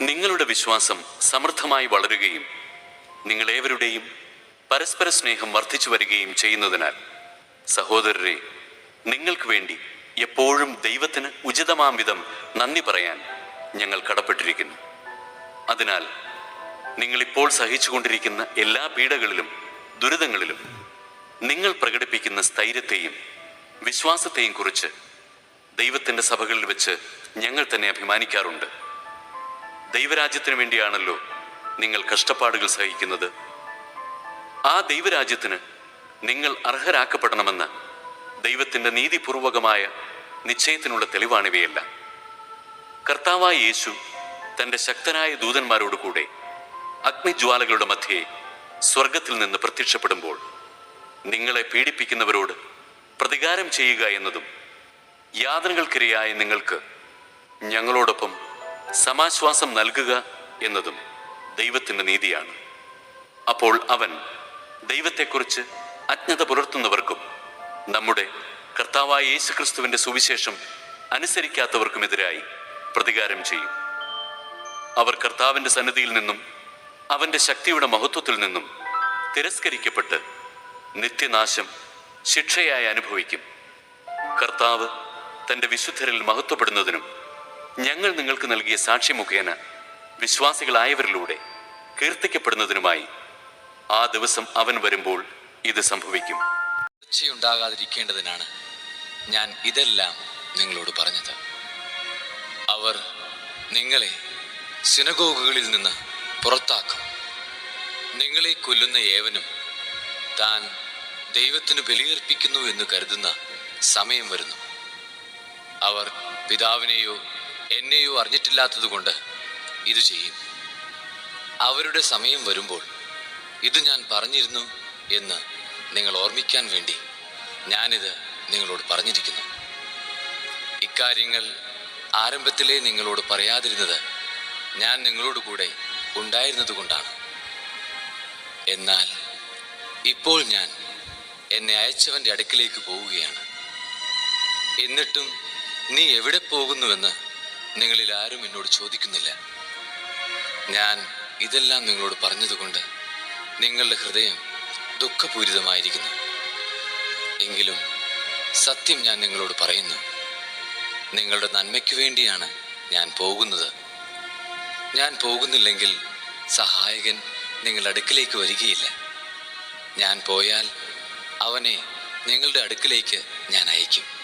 നിങ്ങളുടെ വിശ്വാസം സമൃദ്ധമായി വളരുകയും നിങ്ങളേവരുടെയും പരസ്പര സ്നേഹം വർദ്ധിച്ചു വരികയും ചെയ്യുന്നതിനാൽ സഹോദരരെ നിങ്ങൾക്ക് വേണ്ടി എപ്പോഴും ദൈവത്തിന് ഉചിതമാം വിധം നന്ദി പറയാൻ ഞങ്ങൾ കടപ്പെട്ടിരിക്കുന്നു. അതിനാൽ നിങ്ങളിപ്പോൾ സഹിച്ചുകൊണ്ടിരിക്കുന്ന എല്ലാ പീഡകളിലും ദുരിതങ്ങളിലും നിങ്ങൾ പ്രകടിപ്പിക്കുന്ന സ്ഥൈര്യത്തെയും വിശ്വാസത്തെയും കുറിച്ച് ദൈവത്തിന്റെ സഭകളിൽ വെച്ച് ഞങ്ങൾ തന്നെ അഭിമാനിക്കാറുണ്ട്. ദൈവരാജ്യത്തിന് വേണ്ടിയാണല്ലോ നിങ്ങൾ കഷ്ടപ്പാടുകൾ സഹിക്കുന്നത്. ആ ദൈവരാജ്യത്തിന് നിങ്ങൾ അർഹരാക്കപ്പെടണമെന്ന് ദൈവത്തിന്റെ നീതിപൂർവകമായ നിശ്ചയത്തിനുള്ള തെളിവാണിവയല്ല. കർത്താവായ യേശു തന്റെ ശക്തനായ ദൂതന്മാരോട് കൂടെ അഗ്നിജ്വാലകളുടെ മധ്യേ സ്വർഗത്തിൽ നിന്ന് പ്രത്യക്ഷപ്പെടുമ്പോൾ നിങ്ങളെ പീഡിപ്പിക്കുന്നവരോട് പ്രതികാരം ചെയ്യുക എന്നതും യാതനകൾക്കിരയായ നിങ്ങൾക്ക് ഞങ്ങളോടൊപ്പം സമാശ്വാസം നൽകുക എന്നതും ദൈവത്തിന്റെ നീതിയാണ്. അപ്പോൾ അവൻ ദൈവത്തെക്കുറിച്ച് അജ്ഞത പുലർത്തുന്നവർക്കും നമ്മുടെ കർത്താവായ യേശു ക്രിസ്തുവിന്റെ സുവിശേഷം അനുസരിക്കാത്തവർക്കുമെതിരായി പ്രതികാരം ചെയ്യും. അവർ കർത്താവിന്റെ സന്നിധിയിൽ നിന്നും അവന്റെ ശക്തിയുടെ മഹത്വത്തിൽ നിന്നും തിരസ്കരിക്കപ്പെട്ട് നിത്യനാശം ശിക്ഷയായി അനുഭവിക്കും. കർത്താവ് തന്റെ വിശുദ്ധരിൽ മഹത്വപ്പെടുന്നതിനും ഞങ്ങൾ നിങ്ങൾക്ക് നൽകിയ സാക്ഷി മുഖേന വിശ്വാസികളായവരിലൂടെ കീർത്തിക്കപ്പെടുന്നതിനുമായി ആ ദിവസം അവൻ വരുമ്പോൾ ഇത് സംഭവിക്കും. തീർച്ചയുണ്ടാകാതിരിക്കേണ്ടതിനാണ് ഞാൻ ഇതെല്ലാം നിങ്ങളോട് പറഞ്ഞത്. അവർ നിങ്ങളെ സിനഗോഗുകളിൽ നിന്ന് പുറത്താക്കും. നിങ്ങളെ കൊല്ലുന്ന ഏവനും താൻ ദൈവത്തിന് ബലിയർപ്പിക്കുന്നു എന്ന് കരുതുന്ന സമയം വരുന്നു. അവർ പിതാവിനെയോ എന്നെയോ അറിഞ്ഞിട്ടില്ലാത്തതുകൊണ്ട് ഇത് ചെയ്യും. അവരുടെ സമയം വരുമ്പോൾ ഇത് ഞാൻ പറഞ്ഞിരുന്നു എന്ന് നിങ്ങൾ ഓർമ്മിക്കാൻ വേണ്ടി ഞാനിത് നിങ്ങളോട് പറഞ്ഞിരിക്കുന്നു. ഇക്കാര്യങ്ങൾ ആരംഭത്തിലെ നിങ്ങളോട് പറയാതിരുന്നത് ഞാൻ നിങ്ങളോട് കൂടെ ഉണ്ടായിരുന്നതുകൊണ്ടാണ് എന്നാൽ ഇപ്പോൾ ഞാൻ എന്നെ അയച്ചവന്റെ അടുക്കിലേക്ക് പോവുകയാണ്. എന്നിട്ടും നീ എവിടെ പോകുന്നുവെന്ന് നിങ്ങളിൽ ആരും എന്നോട് ചോദിക്കുന്നില്ല. ഞാൻ ഇതെല്ലാം നിങ്ങളോട് പറഞ്ഞതുകൊണ്ട് നിങ്ങളുടെ ഹൃദയം ദുഃഖപൂരിതമായിരിക്കുന്നു. എങ്കിലും സത്യം ഞാൻ നിങ്ങളോട് പറയുന്നു. നിങ്ങളുടെ നന്മയ്ക്ക് വേണ്ടിയാണ് ഞാൻ പോകുന്നത്. ഞാൻ പോകുന്നില്ലെങ്കിൽ സഹായകൻ നിങ്ങളുടെ അടുക്കിലേക്ക് വരികയില്ല. ഞാൻ പോയാൽ അവനെ നിങ്ങളുടെ അടുക്കിലേക്ക് ഞാൻ അയക്കും.